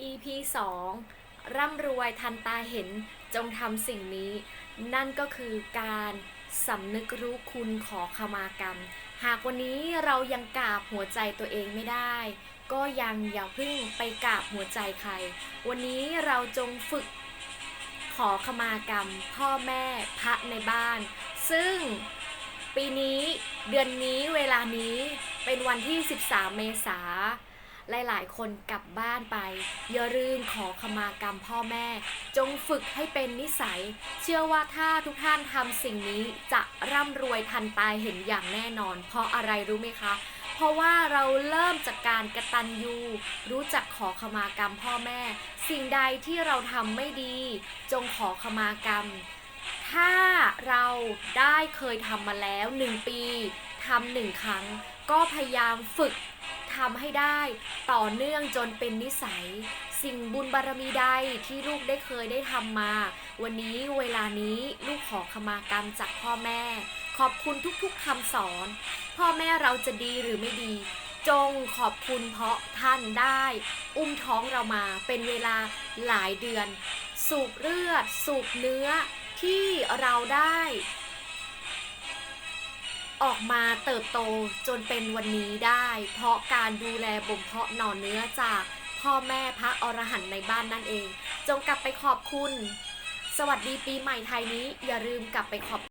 EP 2 ร่ำรวยทันตาเห็นจงทำสิ่งนี้ นั่นก็คือการสำนึกรู้คุณขอขมากรรม หากวันนี้เรายังกราบหัวใจตัวเองไม่ได้ ก็ยังอย่าเพิ่งไปกราบหัวใจใคร วันนี้เราจงฝึกขอขมากรรม พ่อแม่พระในบ้าน ซึ่งปีนี้เดือนนี้เวลานี้เป็นวันที่ 13 เมษา หลายๆ คนกลับบ้านไป อย่าลืมขอขมากรรมพ่อแม่ จงฝึกให้เป็นนิสัย เชื่อว่าถ้าทุกท่านทำสิ่งนี้จะร่ำรวยทันตายเห็นอย่างแน่นอน เพราะอะไรรู้ไหมคะเพราะว่าเราเริ่มจากการกระตันยูรู้จักขอขมากรรมพ่อแม่ สิ่งใดที่เราทำไม่ดี จงขอขมากรรม ถ้าเราได้เคยทำมาแล้วหนึ่งปีทำหนึ่งครั้ง ก็พยายามฝึก ทำให้ได้ ต่อเนื่องจนเป็นนิสัย สิ่งบุญบารมีใดที่ลูกได้เคยได้ทำมา วันนี้เวลานี้ลูกขอขมากรรมจากพ่อแม่ ขอบคุณทุกๆคำสอน พ่อแม่เราจะดีหรือไม่ดี จงขอบคุณเพราะท่านได้ อุ้มท้องเรามาเป็นเวลาหลายเดือน สูบเลือด สูบเนื้อที่เราได้ ออกมาเติบโตจนเป็นวันนี้ได้ เพราะการดูแลบ่มเพาะหน่อเนื้อจากพ่อแม่พระอรหันต์ในบ้านนั่นเอง จงกลับไปขอบคุณ สวัสดีปีใหม่ไทยนี้อย่าลืมกลับไปขอบ